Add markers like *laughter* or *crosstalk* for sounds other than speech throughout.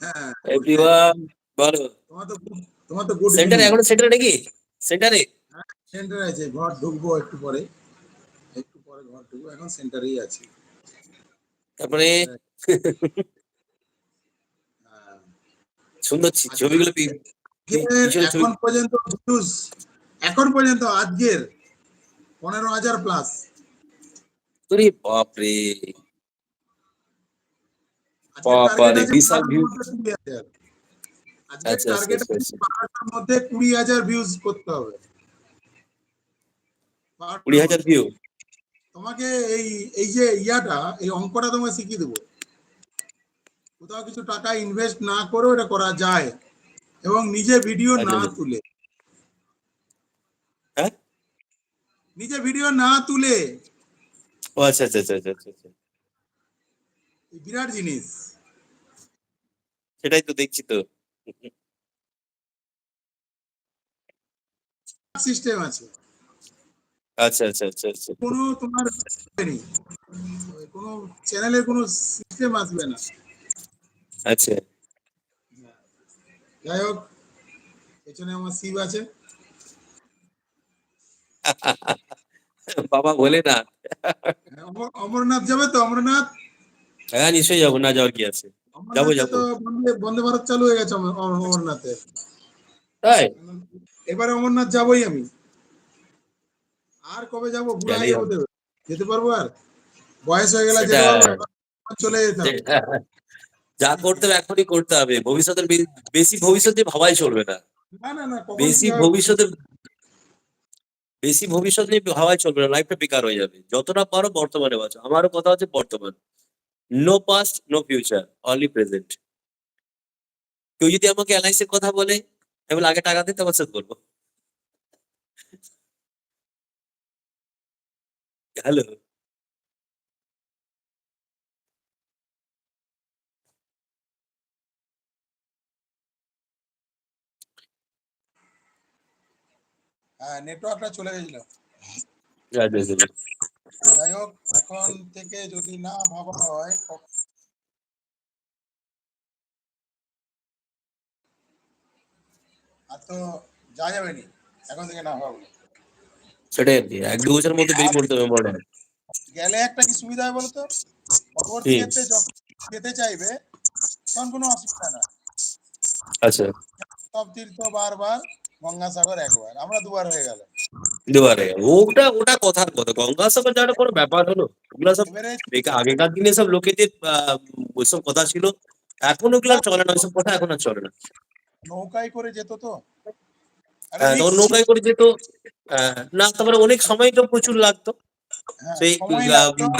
হ্যাঁ এভরিওয়ান বলো। তোমার তো তোমার তো গুড সেন্টারে এখনও সেন্টারে নাকি? সেন্টারে সেন্টার আছে ঘর ঢুকবো একটু পরে। একটু পরে ঘর ঢুকবো এখন সেন্টারেই আছি। তারপরে? হ্যাঁ। সুন্দর ছবিগুলো পি- আজকের পিছনে ছবি। এখন পর্যন্ত ভিউজ এখন পর্যন্ত আজকের পনেরো হাজার প্লাস বাপরে। বাবারে, বিশাল view। আজকে আচ্ছা, টার্গেট আচ্ছা, আচ্ছা। বারোটার মধ্যে কুড়ি হাজার ভিউজ করতে হবে। কুড়ি হাজার ভিউ তোমাকে এই এই যে ইয়াটা এই অঙ্কটা তোমাকে শিখিয়ে দেবো। কোথাও কিছু টাকা ইনভেস্ট না করেও এটা করা যায় এবং নিজে ভিডিও আচ্ছা, না। তুলে। হ্যাঁ? নিজে ভিডিও না তুলে। ও আচ্ছা আচ্ছা আচ্ছা আচ্ছা। বিরাট জিনিস। সেটাই তো দেখছি তো। সিস্টেম আছে। আচ্ছা আচ্ছা আচ্ছা আচ্ছা। কোনো তোমার নেই। কোনো চ্যানেলের কোনো সিস্টেম আসবে না। আচ্ছা। যাই হোক পেছনে আমার শিব আছে। বাবা বলে না। হ্যাঁ, অমরনাথ যাবে তো? অমরনাথ? হ্যাঁ নিশ্চয়ই যাব না যাওয়ার কি আছে? যাব, যাব। বন্দে ভারত চালু হয়ে গেছে অমর- অমর- অমরনাথে। তাই? এবারে অমরনাথ যাবোই আমি। আর কবে যাব? যেতে পারব আর? বয়স হয়ে গেলে চলে যেতে যা করতে হবে এখনই করতে হবে। ভবিষ্যতের বেশি ভবিষ্যতে ভাবাই চলবে না। না না না বেশি? ভবিষ্যতে বেশি ভবিষ্যৎ নিয়ে ভাবাই চলবে না। লাইফটা বেকার হয়ে যাবে। যতটা পারো বর্তমানে বাঁচো। আমারও কথা হচ্ছে বর্তমান। No past no future only present কেউ যদি আমাকে এলআইসির কথা বলে আমি আগে টাকা দিতে সাথে বলব হ্যালো হ্যাঁ নেটওয়ার্কটা চলে গেছিল। যাই হোক এখন থেকে যদি না ভাবা হয় আর তো যা যাবে নি এখন থেকে না ভাবলে সেটাই আর কি এক দু বছরের মধ্যে বেরিয়ে পড়তে হবে মনে গেলে একটা কি সুবিধা হয় বলতো? পরবর্তী ক্ষেত্রে যখন যেতে চাইবে তখন কোনো অসুবিধা না। আচ্ছা। সব তীর্থ বারবার গঙ্গাসাগর একবার আমরা দুবার হয়ে গেল দুবারে ওটা ওটা কথার কথা। গঙ্গা সাগর যাওয়াটা কোনো ব্যাপার হলো? ওগুলা সব আগেকার দিনে সব লোকেদের ওইসব কথা ছিল। এখন ওগুলো চলে না? ওইসব কথা এখন আর চলে না। নৌকায় করে যেত তো? হ্যাঁ, তখন নৌকায় করে যেত। আহ, না তারপরে অনেক সময় তো প্রচুর লাগতো। হ্যাঁ, সেই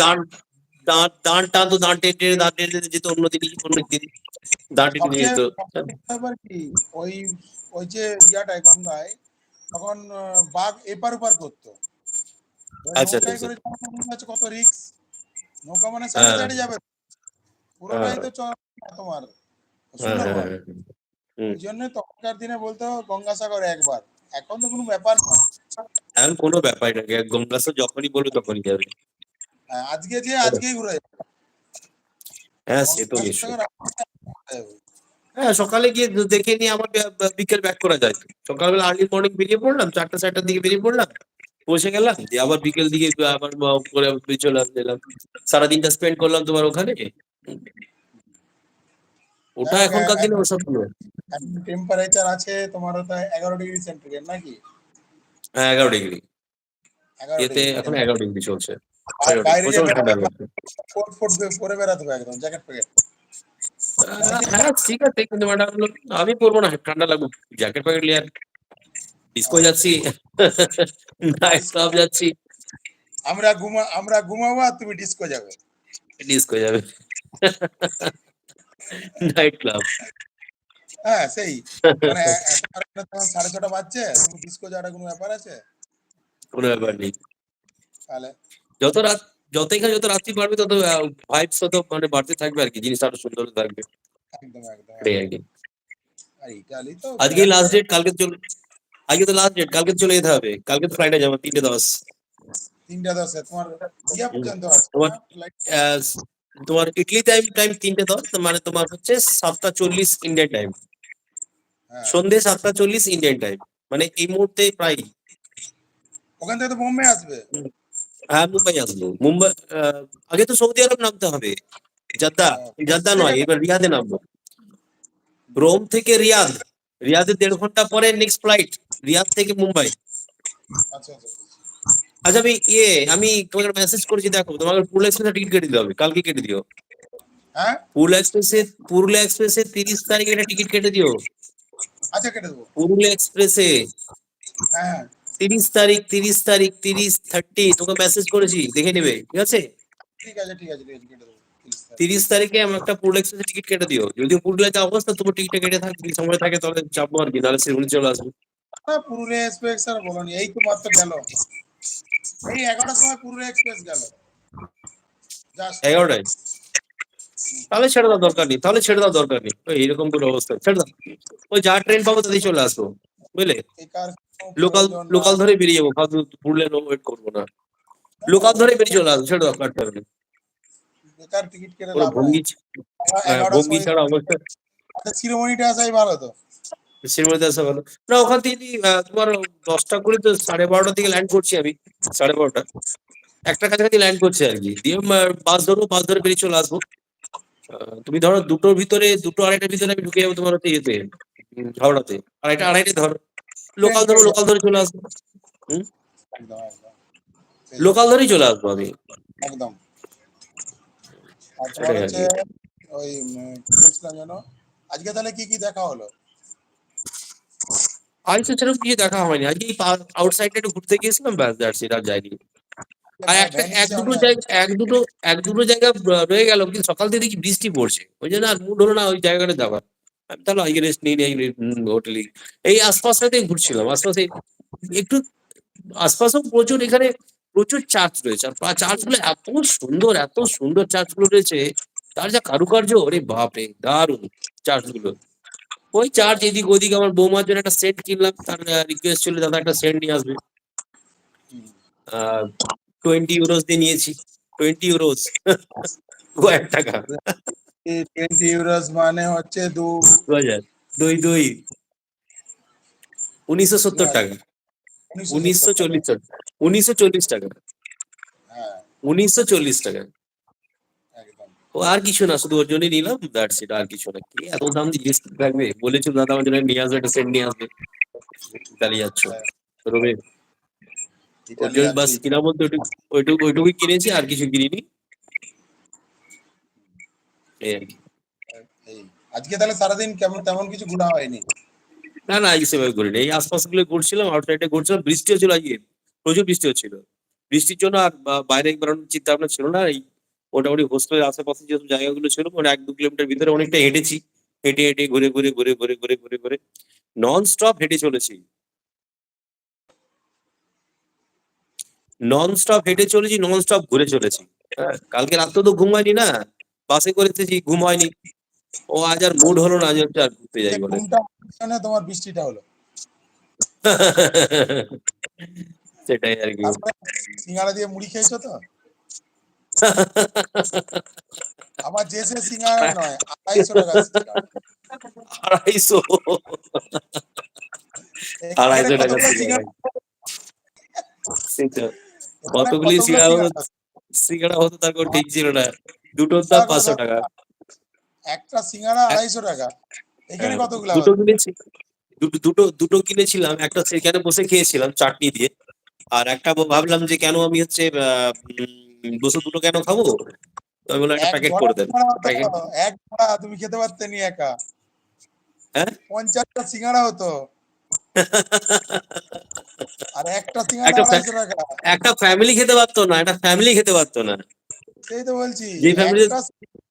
দাঁড় দাঁড় দাঁড় টানতো দাঁড় টেনে টেনে দাঁড় টেনে টেনে যেত অন্যদিকে অন্যদিন দাঁড় টেনে যেত। ওই ওই যে ইয়াটায় গঙ্গায় তখন বাঘ এপার ওপার করতো। আচ্ছা, আচ্ছা। হচ্ছে কত রিস্ক। নৌকা মানে সাথে হ্যাঁ। দাঁড়িয়ে যাবে। পুরোটাই। তো তোমার। হ্যাঁ, সুন্দরবন হ্যাঁ। ওই জন্য তখনকার দিনে বলতো গঙ্গাসাগর একবার। এখন তো কোনো ব্যাপার না এখন কোনো ব্যাপার না। গঙ্গা সাগর যখনই বলবে তখনই যাবে। আজকে যে আজকেই ঘুরে হ্যাঁ সে তো নিশ্চয়ই। হ্যাঁ সকালে গিয়ে দেখে নিয়ে আমার বিকেল ব্যাক করা যায়। সকালবেলা আর্লি মর্নিং বেরিয়ে পড়লাম চারটা চারটার দিকে বেরিয়ে পড়লাম বসে গেলাম দিয়ে আবার বিকেল দিকে আবার করে চলে আসলাম সারাদিনটা স্পেন্ড করলাম তোমার ওখানে? ওটা হ্যাঁ, এখনকার দিনে ওসব নয়। টেম্পারেচার আছে তোমার ওটা এগারো ডিগ্রি সেন্টিগ্রেড নাকি? হ্যাঁ এগারো ডিগ্রি এতে এখন এগারো ডিগ্রি চলছে। বাইরে পরে বেড়াতে হবে একদম জ্যাকেট প্যাকেট হ্যাঁ ঠিক আছে কিন্তু ম্যাডাম আমি পরবো না ঠান্ডা লাগুক জ্যাকেট প্যাকেট নিয়ে ডিস্কো যাচ্ছি নাইট ক্লাব যাচ্ছি। আমরা ঘুমা আমরা ঘুমাবো আর তুমি ডিস্কো যাবে। ডিস্কো যাবে। নাইট ক্লাব হ্যাঁ সেই মানে তোমার সাড়ে ছটা বাজছে তুমি ডিস্কো যাওয়াটা কোনো ব্যাপার আছে? কোনো ব্যাপার নেই। তাহলে। যত রাত যত এখানে যত রাত্রি বাড়বে তত ভাইবস তত মানে বাড়তে থাকবে আর কি জিনিসটা আরও সুন্দর থাকবে। আজকে লাস্ট ডেট কালকে চলে আজকে তো লাস্ট ডেট কালকে চলে যেতে হবে। কালকে তো ফ্লাইটে যাব তিনটে দশ। তিনটা দশে তোমার ইটলি টাইম টাইম তিনটে দশ মানে তোমার হচ্ছে সাতটা চল্লিশ ইন্ডিয়ান টাইম সন্ধে সাতটা চল্লিশ ইন্ডিয়ান টাইম মানে এই মুহূর্তে প্রায় ওখান থেকে তো বোম্বে আসবে? হ্যাঁ মুম্বাই আসব। মুম্বাই আহ, আগে তো সৌদি আরব নামতে হবে। জদ্দা জদ্দা নয় এবার রিয়াদে নামবো। রোম থেকে রিয়াদ রিয়াদে দেড় ঘণ্টা পরে নেক্সট ফ্লাইট রিয়াদ থেকে মুম্বাই। আচ্ছা আচ্ছা। আচ্ছা আমি ইয়ে আমি তোমাকে মেসেজ করেছি দেখো তোমাকে পুরুলিয়া এক্সপ্রেসে টিকিট কেটে দিতে হবে কালকে কেটে দিও। হ্যাঁ? পুরুলিয়া এক্সপ্রেসে পুরুলিয়া এক্সপ্রেসে তিরিশ তারিখে একটা টিকিট কেটে দিও। আচ্ছা কেটে দেবো। পুরুলিয়া এক্সপ্রেসে হ্যাঁ। তিরিশ তারিখ তিরিশ তারিখ তিরিশ থার্টি তোকে মেসেজ করেছি দেখে নেবে ঠিক আছে? ঠিক ঠিক তিরিশ তারিখে। আমার একটা পুরুলিয়া এক্সপ্রেসে টিকিট কেটে দিও। যদি পুরুলিয়া যাওয়া অবস্থা তোমার টিকিটটা কেটে থাকে যদি সময় থাকে তাহলে চাপবো আর কি নাহলে শিলিগুড়ি চলে আসব। পুরুলিয়া এক্সপ্রেস আর বলনি এই তো মাত্র গেল। এই এগারোটার সময় পুরুলিয়া এক্সপ্রেস গেল। এগারোটায়? তাহলে ছেড়ে দাও দরকার নেই তাহলে ছেড়ে দাও দরকার নেই। ওই এরকম করে অবস্থা ছেড়ে দাও। ওই যা ট্রেন পাবো তাদের চলে আসব। বুঝলে? লোকাল লোকাল ধরে বেরিয়ে যাব ফালতু পুরুলিয়া ওয়েট করব না। লোকাল ধরে বেরিয়ে চলে আসব বেকার টিকিট কেটে লাভ ভঙ্গি হ্যাঁ, ভঙ্গি ছাড়া অবস্থা। শিরোমণিটা আসাই ভালো তো? শিরমণিতে আসা ভালো না ওখান থেকে তোমার দশটা করে তো সাড়ে বারোটার দিকে ল্যান্ড করছি আমি সাড়ে বারোটা। একটা কাছাকাছি ল্যান্ড করছে আর কি। দিয়ে বাস ধরবো বাস ধরে বেরিয়ে চলে আসব। তুমি ধরো দুটোর ভিতরে দুটো আড়াইটার ভিতরে আমি ঢুকে যাব তোমার হচ্ছে ইয়েতে। হাওড়াতে আড়াইটা আড়াইটে ধরো লোকাল ধরো লোকাল ধরে চলে আসব। লোকাল ধরেই চলে আসব আমি। একদম। ওই আজকে তাহলে কি কি দেখা হলো? আজ তো সেরকম কিছু দেখা হয়নি। আজকে আউটসাইডে একটু ঘুরতে গিয়েছিলাম ব্যাস দ্যাটস ইট আর যাইনি। আর একটা এক দুটো জায়গা এক দুটো এক দুটো জায়গা রয়ে গেল কিন্তু সকাল থেকে দেখি বৃষ্টি পড়ছে। ওই জন্য আর মুড হলো না ওই জায়গাটা যাওয়ার। তাহলে আজকে রেস্ট নিয়ে নিই এই আশপাশটাতেই ঘুরছিলাম, আশপাশে একটু আশপাশেও প্রচুর এখানে প্রচুর চার্চ রয়েছে। আর চার্চগুলো এত সুন্দর এত সুন্দর চার্চগুলো রয়েছে, তার যা কারুকার্য, ওরে বাপরে চার্চগুলো। ওই চার্চ এদিক ওদিক আমার বৌমার জন্য একটা সেট কিনলাম, তার রিকোয়েস্ট ছিল, দাদা একটা সেট নিয়ে আসবে। টোয়েন্টি ইউরোস দিয়ে নিয়েছি টোয়েন্টি ইউরোস হাজার টাকা। টোয়েন্টি ইউরোস মানে হচ্ছে দু হাজার দুই দুই। উনিশশো সত্তর টাকা। উনিশশো চল্লিশ টাকা উনিশশো চল্লিশ টাকা। হ্যাঁ। উনিশশো চল্লিশ টাকা। ও আর কিছু না শুধু ওর জন্যই নিলাম দ্যাটস ইট আর কিছু না। কি এত দাম দিয়ে থাকবে বলেছিল দাদা আমার জন্য নিয়ে আসবে একটা সেট নিয়ে আসবে। চালিয়ে যাচ্ছ। রবে ওর জন্য বাস কিনা বলতে ওইটুকু ওইটুকু ওইটুকুই কিনেছি আর কিছু কিনিনি। আজকে তাহলে সারাদিন কেমন তেমন কিছু ঘোরা হয়নি? না না আজকে সেভাবে ঘুরিনি। এই আশপাশগুলো ঘুরছিলাম আউটসাইডে ঘুরছিলাম। বৃষ্টি হচ্ছিল আজকে। প্রচুর বৃষ্টি হচ্ছিল বৃষ্টির জন্য আর বাইরে বেরোনোর চিন্তা ভাবনা ছিল না। এই মোটামুটি হোস্টেলের আশেপাশে যেসব জায়গাগুলো ছিল মানে এক দু কিলোমিটার ভিতরে অনেকটা হেঁটেছি। হেঁটে হেঁটে ঘুরে ঘুরে ঘুরে ঘুরে ঘুরে ঘুরে ঘুরে। নন স্টপ হেঁটে চলেছি। নন স্টপ হেঁটে চলেছি নন স্টপ ঘুরে চলেছি। কালকে রাত্রে তো ঘুম হয়নি না? বাসে করেছি ঘুম হয়নি। ও আজ আর মুড হলো না আজ আর ঘুরতে যাই বলে। তোমার বৃষ্টিটা হলো। সেটাই আর কি। তারপরে সিঙ্গারা দিয়ে মুড়ি খেয়েছো তো? আমার যে সে সিঙ্গারা নয় আড়াইশো টাকা আড়াইশো? আড়াইশো টাকা কতগুলি সিঙ্গারা। হতো সিঙ্গারা? সিঙ্গারা হতো তার ঠিক ছিল না। দুটোর দাম পাঁচশো টাকা। একটা সিঙ্গারা আড়াইশো টাকা। এখানে হ্যাঁ, কতগুলো দুটো কিনেছি। দুটো দুটো দুটো কিনেছিলাম। একটা সেখানে বসে খেয়েছিলাম চাটনি দিয়ে। আর একটা ভাবলাম যে কেন আমি হচ্ছে বসে দুটো কেন খাব? তো আমি বললাম একটা প্যাকেট করে দেন। এক ঘোড়া তুমি খেতে পারতে নি একা। হ্যাঁ? পঞ্চাশটা সিঙ্গারা হতো। *laughs* আর একটা সিঙ্গারা একটা ফ্যামিলি খেতে পারতো না একটা ফ্যামিলি খেতে পারতো না। সেই তো বলছি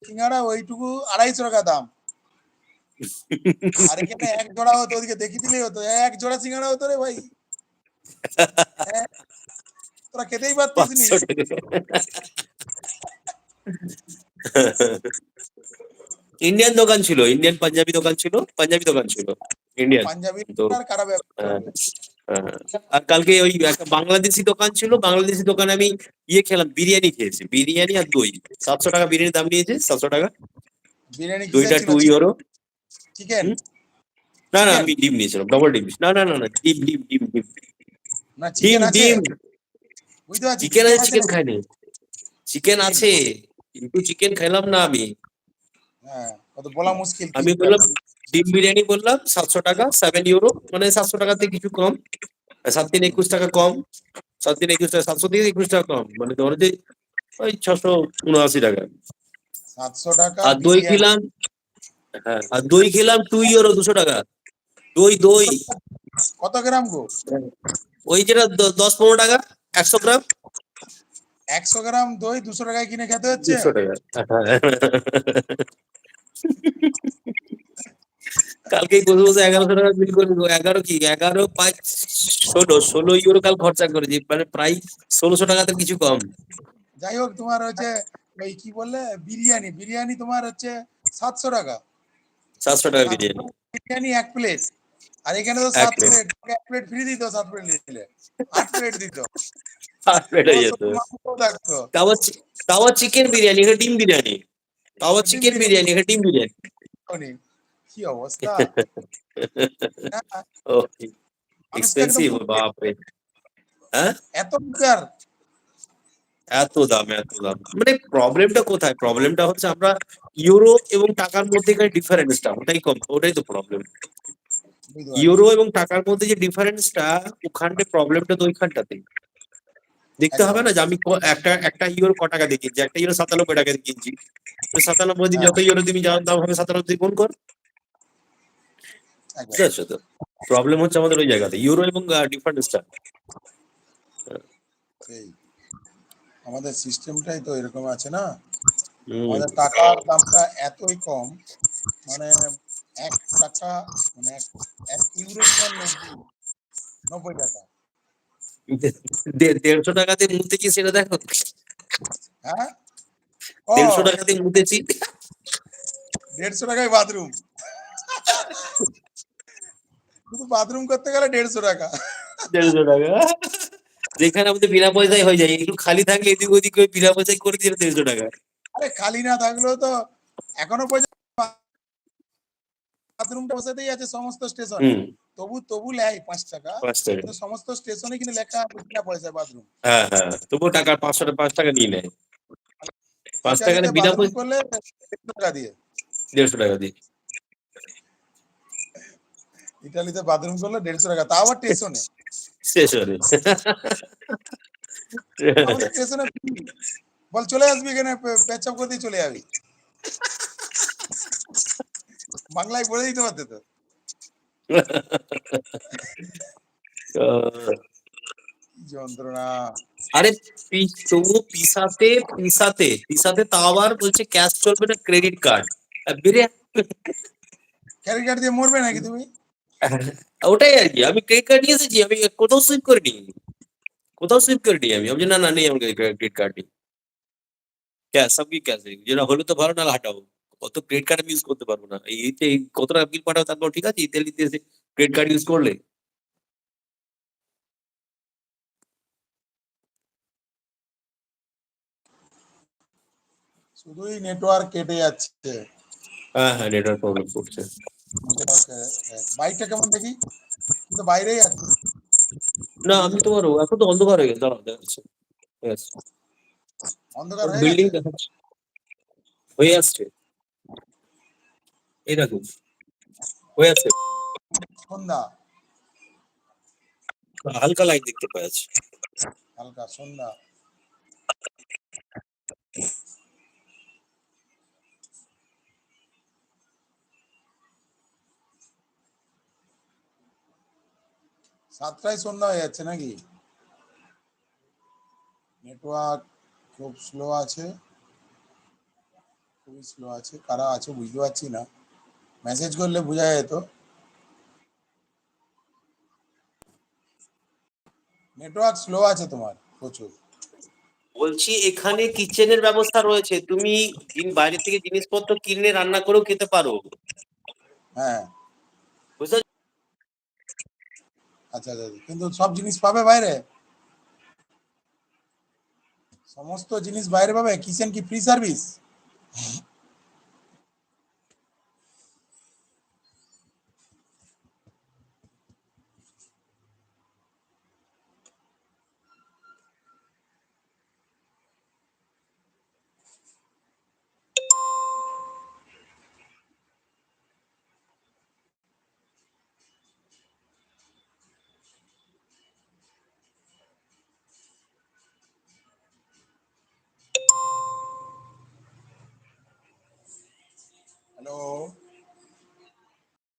সিঙ্গারা ওইটুকু আড়াইশো টাকা দাম। আর এখানে এক জোড়া হতো ওদিকে দেখি দিলেই হতো? এক জোড়া সিঙ্গারা হতো রে ভাই। হ্যাঁ? তোরা খেতেই পারতিস নি। ইন্ডিয়ান দোকান ছিল ইন্ডিয়ান পাঞ্জাবি দোকান ছিল পাঞ্জাবি দোকান ছিল ইন্ডিয়ান। পাঞ্জাবি কারা আর কালকে ওই একটা বাংলাদেশি দোকান ছিল বাংলাদেশি দোকানে আমি ইয়ে খেলাম বিরিয়ানি খেয়েছি বিরিয়ানি আর দই। সাতশো টাকা বিরিয়ানির দাম নিয়েছে সাতশো টাকা। বিরিয়ানি দইটা টু ইউরো চিকেন না না আমি ডিম নিয়েছিলাম ডবল ডিম। না না না না ডিম ডিম ডিম ডিম। না ডিম ডিম। চিকেন আছে আছে চিকেন খাইনি। চিকেন আছে কিন্তু চিকেন খেলাম না আমি। হ্যাঁ বলা মুশকিল আমি বললাম ডিম বিরিয়ানি বললাম সাতশো টাকা সেভেন ইউরো মানে সাতশো টাকাতে কিছু কম। সাত তিন একুশ টাকা কম সাত তিন একুশ টাকা সাতশো থেকে একুশ টাকা কম মানে ধরো যে ওই ছশো উনআশি টাকা। সাতশো টাকা আর দই খেলাম হ্যাঁ আর দই খেলাম টু ইউরো দুশো টাকা। দই দই। কত গ্রাম গো? ওই যেটা দশ পনেরো টাকা একশো গ্রাম। একশো গ্রাম দই দুশো টাকায় কিনে খেতে হচ্ছে? দুশো টাকা। *laughs* কালকে বসে বসে এগারোশো টাকা বিল করে দেবো। এগারো কি? এগারো পাঁচ ষোলো। ষোলো ইউরো কাল খরচা করেছি। মানে প্রায় ষোলোশো টাকাতে কিছু কম। যাই হোক তোমার হচ্ছে ওই কি বললে বিরিয়ানি। বিরিয়ানি তোমার হচ্ছে সাতশো টাকা। সাতশো টাকা বিরিয়ানি। বিরিয়ানি এক প্লেট আর এখানে তো সাত প্লেট এক প্লেট ফ্রি দিত সাত প্লেট নিলে আট প্লেট দিত। আট প্লেট হয়ে যেত। তাও চিকেন বিরিয়ানি এটা ডিম বিরিয়ানি। তাও চিকেন বিরিয়ানি। এটা ডিম বিরিয়ানি। কি অবস্থা এক্সপেন্সিভ বাপরে হ্যাঁ এত বিচার এত দাম এত দাম মানে প্রবলেমটা কোথায়? প্রবলেমটা হচ্ছে আমরা ইউরো এবং টাকার মধ্যে এখানে ডিফারেন্সটা ওটাই কম ওটাই তো প্রবলেম। ইউরো এবং টাকার মধ্যে যে ডিফারেন্সটা ওখানে প্রবলেমটা তো ওইখানটাতে দেখতে হবে না যে আমি একটা একটা ইউরো ক টাকা দিয়ে কিনছি একটা ইউরো সাতানব্বই টাকা দিয়ে কিনছি। তো সাতানব্বই দিন যত ইউরো তুমি দাম হবে সাতানব্বই গুণ কর। বুঝতে পারছ তো। প্রবলেম হচ্ছে আমাদের ওই জায়গাতে ইউরো এবং ডিফারেন্সটা সেই। আমাদের সিস্টেমটাই তো এরকম আছে না? আমাদের টাকার দামটা এতই কম মানে এক টাকা মানে এক ইউরো নব্বই টাকা। দেড়শো টাকাতে মুতেছি সেটা দেখো। হ্যাঁ? দেড়শো টাকাতে মুতেছি। দেড়শো টাকায় বাথরুম। শুধু বাথরুম করতে গেলে দেড়শো টাকা। দেড়শো টাকা? যেখানে আমাদের বিনা পয়সায় হয়ে যায় একটু খালি থাকলে এদিক ওদিক বিনা পয়সায় করে দিলে দেড়শো টাকা। আরে খালি না থাকলেও তো এখনও পর্যন্ত বাথরুমটা বসাতেই আছে সমস্ত স্টেশনে তবু তবু লেয় পাঁচ টাকা। কিন্তু সমস্ত স্টেশনে কিন্তু লেখা আছে বিনা পয়সায় বাথরুম হ্যাঁ হ্যাঁ। তবুও টাকা পাঁচশো পাঁচ টাকা নিয়ে নেয়। পাঁচ টাকা বিনা পয়সা করলে টাকা দিয়ে। দেড়শো টাকা দিয়ে। ইটালিতে বাথরুম করলে দেড়শো টাকা তাও আবার স্টেশনে। স্টেশনে স্টেশনে বল চলে আসবি এখানে পে- পেচ্ছাপ করতেই চলে যাবি। বাংলায় বলে দিতে পারতে তো। যন্ত্রণা। আরে পি- পিসাতে পিসাতে পিসাতে তাও আবার বলছে ক্যাশ চলবে না ক্রেডিট কার্ড বেরে ক্যারি কার্ড দিয়ে মরবে নাকি তুমি? ওটাই আর কি। আমি ক্রেডিট কার্ড নিয়ে এসেছি আমি কোথাও সুইপ করিনি। কোথাও সুইপ করিনি আমি। আমি না না নেই আমার ক্রেডিট কার্ড নেই। ক্যাশ সব কি ক্যাশ যেটা হলে তো ভালো না হাঁটাবো। কত ক্রেডিট কার্ড আমি ইউজ করতে পারব না। এই এইতে এই কত বিল পাঠাবো তারপর ঠিক আছে ইতালিতে এসে ক্রেডিট কার্ড ইউজ করলে। শুধুই নেটওয়ার্ক কেটে যাচ্ছে। হ্যাঁ হ্যাঁ নেটওয়ার্ক প্রবলেম করছে। বাইকটা কেমন দেখি? কিন্তু বাইরেই আছে। না আমি তোমার এখন তো অন্ধকার হয়ে গেছে দাঁড়াও দেখাচ্ছি. অন্ধকার হয়ে বিল্ডিং দেখাচ্ছে। হয়ে আসছে। এই দেখো হয়ে আছে। সন্ধ্যা। হালকা লাইট দেখতে পাওয়া যাচ্ছে। হালকা সন্ধ্যা। সাতটায় সন্ধ্যা হয়ে যাচ্ছে নাকি? নেটওয়ার্ক খুব স্লো আছে। খুবই স্লো আছে। কারা আছে বুঝতে পারছি না। মেসেজ করলে বোঝা যেত। নেটওয়ার্ক স্লো আছে তোমার প্রচুর। বলছি এখানে কিচেনের ব্যবস্থা রয়েছে। তুমি বাইরে থেকে জিনিসপত্র কিনে রান্না করেও খেতে পারো। হ্যাঁ। বুঝতে আচ্ছা আচ্ছা আচ্ছা। কিন্তু সব জিনিস পাবে বাইরে? সমস্ত জিনিস বাইরে পাবে? কিচেন কি ফ্রি সার্ভিস হ্যালো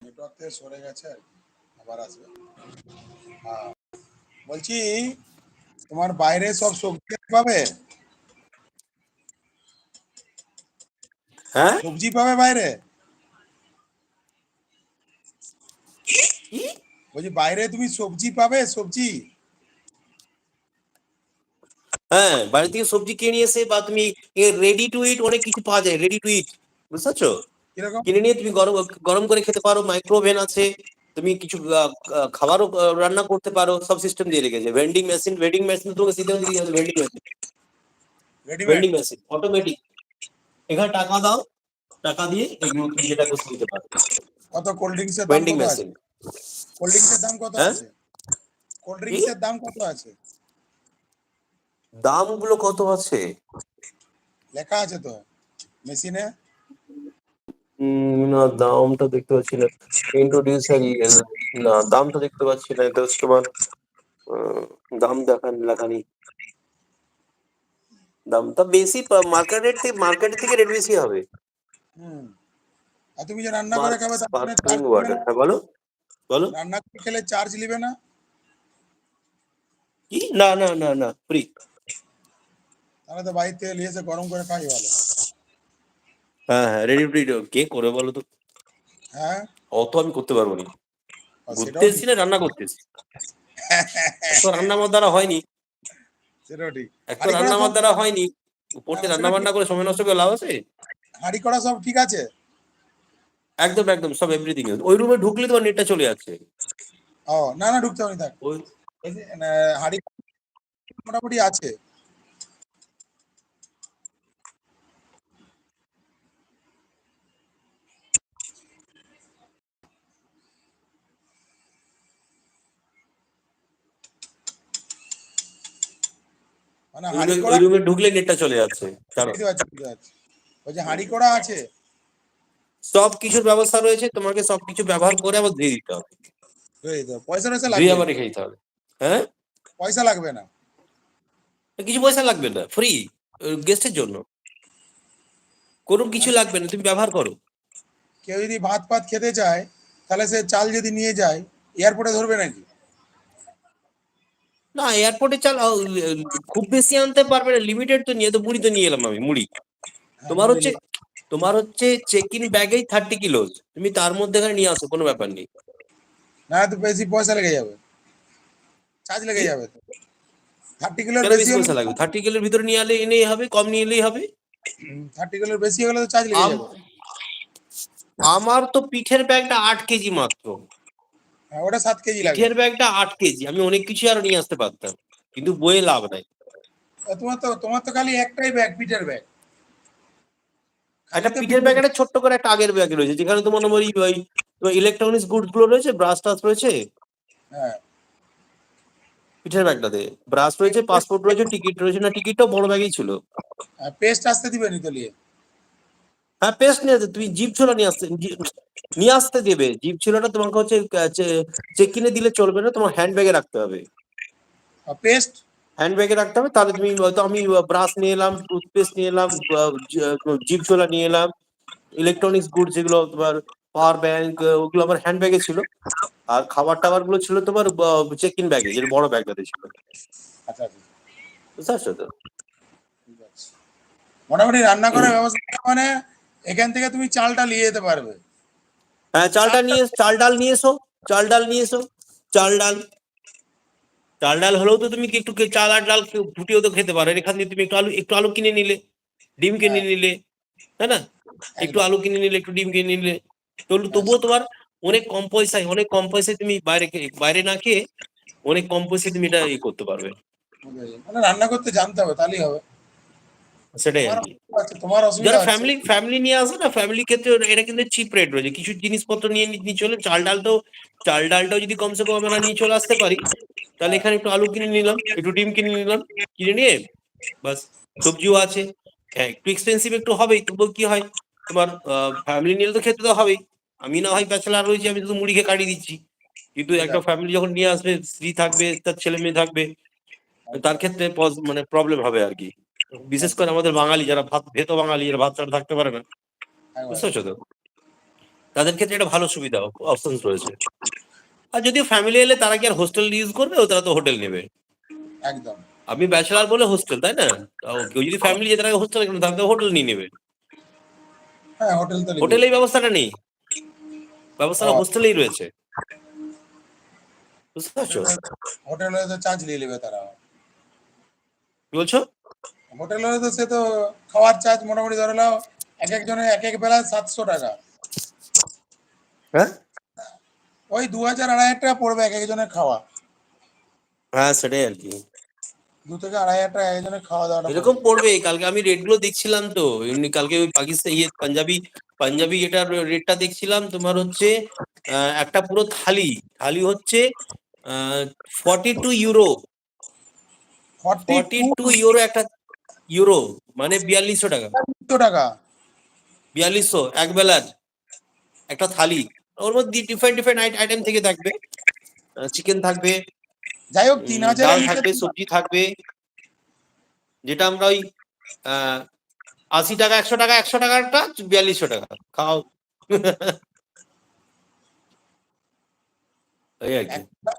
নেটওয়ার্ক থেকে সরে গেছে আর কি। আবার আসবে। বলছি তোমার বাইরে সব সবজি পাবে? হ্যাঁ? সবজি পাবে বাইরে? বলছি বাইরে তুমি সবজি পাবে? সবজি? হ্যাঁ বাইরে থেকে সবজি কিনে এসে বা তুমি রেডি টু ইট অনেক কিছু পাওয়া যায় রেডি টু ইট বুঝতে পারছ? কিনে নিয়ে তুমি গরম গরম করে খেতে পারো মাইক্রোওভেন আছে তুমি কিছু খাবারও রান্না করতে পারো সব সিস্টেম দিয়ে রেখেছে। ভেন্ডিং মেশিন ভেন্ডিং মেশিন তোমাকে সিস্টেম দিয়ে vending machine vending machine automatic এখানে টাকা দাও টাকা দিয়ে এগুলো তুমি যেটা করতে দিতে পারো। কত কোল্ড ড্রিঙ্কস এর ভেন্ডিং মেশিন কোল্ড ড্রিঙ্কস এর দাম কত হ্যাঁ? আছে? কোল্ড ড্রিঙ্কস এর দাম কত আছে? দামগুলো কত আছে? লেখা আছে তো মেশিনে উম, না দামটা দেখতে পাচ্ছি না। ইন্ট্রোডিউসার না দামটা দেখতে পাচ্ছি না। এটা হচ্ছে তোমার দাম দেখান লেখা নেই। দামটা বেশি মার্কেটের থেকে মার্কেটের থেকে রেট বেশি হবে। হুম। আর তুমি যে রান্না করে খাবে তার জন্য স্পার্কলিং ওয়াটার নেবে না? হ্যাঁ বলো বলো। রান্না করে খেলে চার্জ নেবে না। কি? না না না না ফ্রি তাহলে তো বাড়িতে থেকে নিয়ে এসে গরম করে খাই ভালো। হ্যাঁ হ্যাঁ রেডি টু কে করে বলো তো? হ্যাঁ। অত আমি করতে পারব না। আর ঘুরতে সেটাও এসেছি না রান্না করতে এসেছি তো রান্না আমার দ্বারা হয়নি। সেটাও ঠিক। এক তো রান্না আমার দ্বারা হয়নি। হ্যাঁ, রান্না বান্না করে সময় নষ্ট করে লাভ আছে? হাঁড়ি করা সব ঠিক আছে? একদম একদম সব এভরিথিং ওই রুমে ঢুকলে তোমার নেটটা চলে যাচ্ছে। ও না না ঢুকতে হবে থাক। ওই না, হাঁড়ি মোটামুটি আছে। মানে হাঁড়ি রুমে- রুমে ঢুকলে নেটটা চলে যাচ্ছে ওই যে হাঁড়ি করা আছে? সব কিছুর ব্যবস্থা রয়েছে তোমাকে সব কিছু ব্যবহার করে আবার দিয়ে দিতে হবে। পয়সা টয়সা লাগবে? আবার। রেখে দিতে হবে। হ্যাঁ? পয়সা লাগবে না? কিছু পয়সা লাগবে না ফ্রি গেস্টের জন্য। কোনো কিছু লাগবে না তুমি ব্যবহার করো। কেউ যদি ভাত ফাত খেতে চায় তাহলে সে চাল যদি নিয়ে যায় এয়ারপোর্টে ধরবে নাকি? না এয়ারপোর্টে চাল খুব বেশি আনতে পারবে না লিমিটেড তো নিয়ে তো মুড়ি তো নিয়ে এলাম আমি মুড়ি। হ্যাঁ, তোমার হচ্ছে তোমার হচ্ছে চেক ইন ব্যাগেই থার্টি কিলো তুমি তার মধ্যে এখানে নিয়ে আসো কোনো ব্যাপার নেই। না তো বেশি পয়সা লেগে যাবে। চার্জ লেগে যাবে থার্টি কিলোর বেশি পয়সা লাগবে? থার্টি কিলোর ভিতরে নিয়ে এলে এনেই হবে কম নিয়ে এলেই হবে? থার্টি কিলোর বেশি হলে তো চার্জ লেগে যাবে। আমার তো পিঠের ব্যাগটা আট কেজি মাত্র। ওটা সাত কেজি লাগবে। পিঠের ব্যাগটা আট কেজি আমি অনেক কিছু আরও নিয়ে আসতে পারতাম কিন্তু বইয়ে লাভ নাই। তোমার তো তোমার তো খালি একটাই ব্যাগ পিঠের ব্যাগ। একটা পিঠের ব্যাগ একটা ছোট্ট করে একটা আগের ব্যাগ রয়েছে যেখানে তোমার ওই ওই ইলেকট্রনিক্স গুডসগুলো রয়েছে ব্রাশ টাশ রয়েছে? হ্যাঁ। পিঠের ব্যাগটাতে ব্রাশ রয়েছে পাসপোর্ট রয়েছে টিকিট রয়েছে না টিকিটটাও বড় ব্যাগেই ছিল। পেস্ট আসতে দিবে নি তো নিয়ে হ্যাঁ পেস্ট নিয়ে আসতে তুমি জিপ ছোলা নিয়ে আসতে নিয়ে আসতে দেবে। জিপ ছোলাটা তোমাকে হচ্ছে চেক কিনে দিলে চলবে না তোমার হ্যান্ড ব্যাগে রাখতে হবে। পেস্ট? হ্যান্ড ব্যাগে রাখতে হবে তাহলে তুমি হয়তো আমি ব্রাশ নিয়ে এলাম টুথপেস্ট নিয়ে এলাম জিপ ছোলা নিয়ে এলাম ইলেকট্রনিক্স গুড যেগুলো তোমার পাওয়ার ব্যাংক ওগুলো আমার হ্যান্ড ব্যাগে ছিল। আর খাবার টাবারগুলো ছিল তোমার চেক ইন ব্যাগে যেটা বড় ব্যাগটাতে ছিল। আচ্ছা আচ্ছা। বুঝতে পারছ তো? মোটামুটি রান্না করার ব্যবস্থা মানে এখান থেকে তুমি চালটা নিয়ে যেতে পারবে। হ্যাঁ চালটা নিয়ে চাল ডাল নিয়ে এসো চাল ডাল নিয়ে এসো চাল ডাল। চাল ডাল হলেও তো তুমি কি একটু চাল আর ডাল ফুটিয়েও তো খেতে পারো। এখান থেকে তুমি একটু আলু একটু আলু কিনে নিলে ডিম কিনে নিলে তাই না? একটু আলু কিনে নিলে একটু ডিম কিনে নিলে। তো তবুও তোমার অনেক কম পয়সায় অনেক কম পয়সায় তুমি বাইরে বাইরে না খেয়ে অনেক কম পয়সায় তুমি এটা ই করতে পারবে। মানে রান্না করতে জানতে হবে তাহলেই হবে। সেটাই আর তোমার যারা। ফ্যামিলি ফ্যামিলি নিয়ে আসে না ফ্যামিলি ক্ষেত্রে এটা কিন্তু চিপ রেট রয়েছে। কিছু জিনিসপত্র নিয়ে নিয়ে চলে চাল ডালটাও চাল ডালটাও যদি কমসে কম আমরা নিয়ে চলে আসতে পারি তাহলে এখানে একটু আলু কিনে নিলাম একটু ডিম কিনে নিলাম কিনে নিয়ে বাস সবজিও আছে। হ্যাঁ একটু এক্সপেন্সিভ একটু হবেই তবুও কি হয় তোমার ফ্যামিলি নিলে তো খেতে তো হবেই। আমি না হয় ব্যাচেলার রয়েছি আমি শুধু মুড়ি খেয়ে কাটিয়ে দিচ্ছি। কিন্তু একটা ফ্যামিলি যখন নিয়ে আসবে স্ত্রী থাকবে তার ছেলে মেয়ে থাকবে তার ক্ষেত্রে মানে প্রবলেম হবে আর কি। বিশেষ করে আমাদের বাঙালি যারা ভাত ভেত বাঙালি যারা ভাত ছাড়া থাকতে পারে না। বুঝতে পারছ তো? তাদের ক্ষেত্রে এটা ভালো সুবিধা অপশন রয়েছে। আর যদি ফ্যামিলি এলে তারা কি আর হোস্টেল ইউজ করবে? ও তারা তো হোটেল নেবে। একদম। আমি ব্যাচেলার বলে হোস্টেল তাই না? কেউ যদি ফ্যামিলি যেতে থাকে হোস্টেল তাহলে তো হোটেল নিয়ে নেবে। হ্যাঁ হোটেল তো হোটেলে ব্যবস্থাটা নেই। ব্যবস্থাটা হ্যাঁ। হোস্টেলেই রয়েছে। বুঝতে পারছ? হোটেলে তো চার্জ নিয়ে নেবে তারা কি বলছো? হোটেলে তো সে তো খাওয়ার চার্জ মোটামুটি ধরে নাও এক একজনের এক এক বেলা সাতশো টাকা। হ্যাঁ? ওই দু হাজার আড়াই হাজার টাকা পড়বে এক একজনের খাওয়া। হ্যাঁ সেটাই আর কি। দু থেকে আড়াই হাজার টাকা একজনের খাওয়া দাওয়াটা এরকম পড়বে। কালকে আমি রেটগুলো দেখছিলাম তো এমনি কালকে ওই পাকিস্তান ইয়ে পাঞ্জাবি পাঞ্জাবি এটার রেটটা দেখছিলাম তোমার হচ্ছে একটা পুরো থালি থালি হচ্ছে forty two euro forty two euro একটা ইউরো মানে বিয়াল্লিশশো টাকা। টাকা। বিয়াল্লিশশো এক বেলার একটা থালি। ওর মধ্যে ডিফারেন্ট ডিফারেন্ট আইটেম থেকে থাকবে। চিকেন থাকবে। যাই হোক তিন হাজার ডাল থাকবে সবজি থাকবে। যেটা আমরা ওই আহ, আশি টাকা একশো টাকা একশো টাকাটা বিয়াল্লিশশো টাকা। খাও।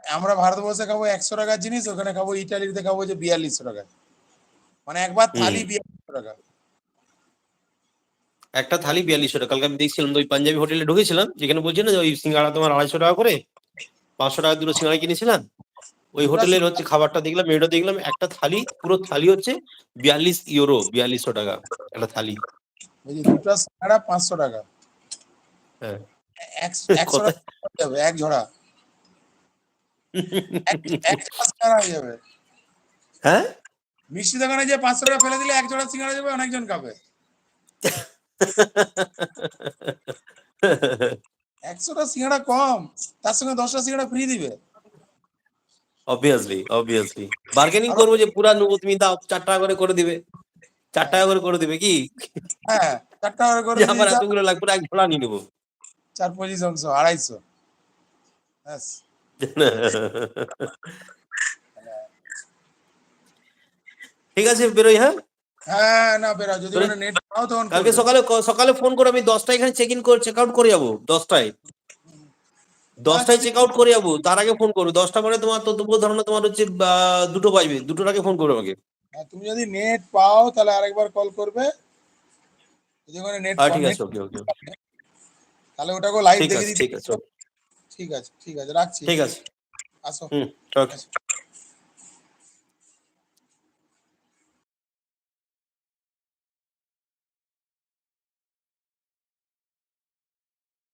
আমরা ভারতবর্ষে খাব একশো টাকার জিনিস ওখানে খাব ইটালিতে খাব যে বিয়াল্লিশশো টাকা মানে একবার থালি বিয়াল্লিশশো টাকা। একটা থালি বিয়াল্লিশশো টাকা। কালকে আমি দেখছিলাম ওই পাঞ্জাবি হোটেলে ঢুকেছিলাম যেখানে বলছে না যে ওই সিঙ্গাড়া তোমার আড়াইশো টাকা করে পাঁচশো টাকা দুটো সিঙ্গাড়া কিনেছিলাম। ওই হোটেলের হচ্ছে খাবারটা দেখলাম মেয়েটা দেখলাম একটা থালি পুরো থালি হচ্ছে বিয়াল্লিশ ইউরো বিয়াল্লিশশো টাকা একটা থালি। দুটো সাড়া পাঁচশো টাকা। হ্যাঁ। এক ঝোড়া। *laughs* সিঙ্গাড়া হ্যাঁ? মিষ্টি দোকানে যে পাঁচশো টাকা ফেলে দিলে এক জোড়া সিঙ্গাড়া যাবে অনেকজন খাবে। একশোটা সিঙ্গাড়া কম তার সঙ্গে দশটা সিঙ্গাড়া ফ্রি দিবে। অবভিয়াসলি অবভিয়াসলি বার্গেনিং করব যে পুরা নেব তুমি দাও চার টাকা করে করে দিবে। চার টাকা করে করে দিবে কি? হ্যাঁ চারটা করে করে যে আমার এতগুলো লাগবে এক ঝোলা নিয়ে নেব। চার পঁচিশ অংশ আড়াইশো। ব্যাস। *laughs* ঠিক আছে বেরোই হ্যাঁ? হ্যাঁ না বেরা যদি নেট পাও তখন কালকে সকালে সকালে ফোন করে আমি দশটায় এখানে চেক ইন করে চেক আউট করে যাব দশটায়। দশটায় চেক আউট করে যাব তার আগে ফোন করব দশটা মানে তোমার তো তবুও ধরো তোমার হচ্ছে দুটো বাজবে দুটোর আগে ফোন করবে আমাকে। তুমি যদি নেট পাও তাহলে আরেকবার কল করবে। যদি নেট আর ঠিক আছে ওকে ওকে তাহলে ওটাকে লাইভ দেখে আছে ঠিক আছে। ঠিক আছে ঠিক আছে রাখছি। ঠিক আছে। আসো। হুম ওকে